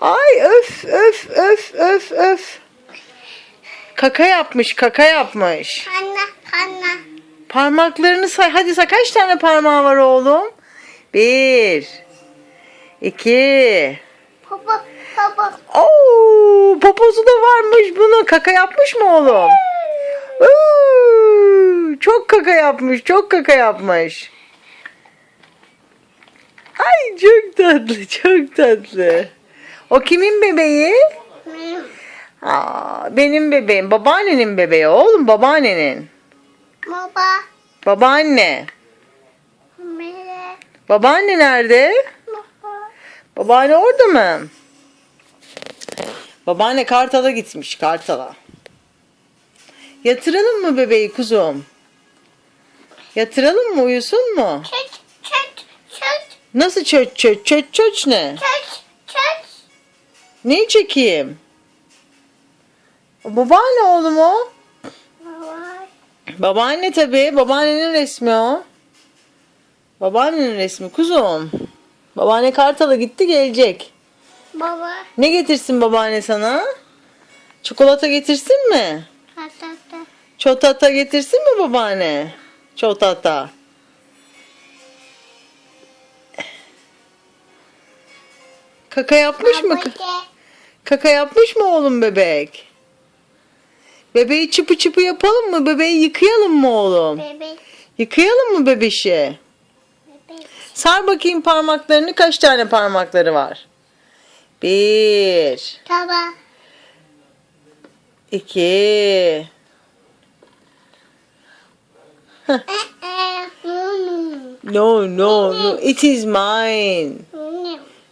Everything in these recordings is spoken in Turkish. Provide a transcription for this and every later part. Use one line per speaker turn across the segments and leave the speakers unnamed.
Ay öf öf öf öf öf. Kaka yapmış kaka yapmış.
Anne, anne.
Parmaklarını say. Hadi say kaç tane parmağı var oğlum? Bir. iki.
Baba, baba.
Oo, popozu da varmış bunun. Kaka yapmış mı oğlum? Oo, çok kaka yapmış. Çok kaka yapmış. Ay çok tatlı. Çok tatlı. O kimin bebeği?
Benim.
Aa, benim bebeğim. Babaannenin bebeği oğlum. Babaannenin.
Baba.
Babaanne. Babaanne nerede?
Baba.
Babaanne orada mı? Babaanne Kartal'a gitmiş Kartal'a. Yatıralım mı bebeği kuzum? Yatıralım mı uyusun mu?
Çöç, çöç, çöç,
Nasıl çöç çöç çöç çöç ne?
çöç.
Neyi çekeyim? Babaanne oğlum o.
Baba.
Babaanne tabii. Babaannenin resmi o. Babaannenin resmi kuzum. Babaanne Kartal'a gitti gelecek.
Baba.
Ne getirsin babaanne sana? Çikolata getirsin mi?
Patata.
Çotata getirsin mi babaanne? Çotata. Kaka yapmış mı?
Baba.
Kaka yapmış mı oğlum bebek? Bebeği çıpı çıpı yapalım mı? Bebeği yıkayalım mı oğlum?
Bebek.
Yıkayalım mı bebişi?
Bebek.
Sar bakayım parmaklarını. Kaç tane parmakları var? Bir,
Baba.
iki,
Eh, eh.
No, no, no. It is mine.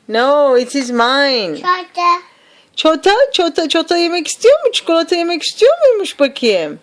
No, it is mine.
Çöçe.
Çota, çota, çota yemek istiyor mu? Çikolata yemek istiyor muymuş bakayım?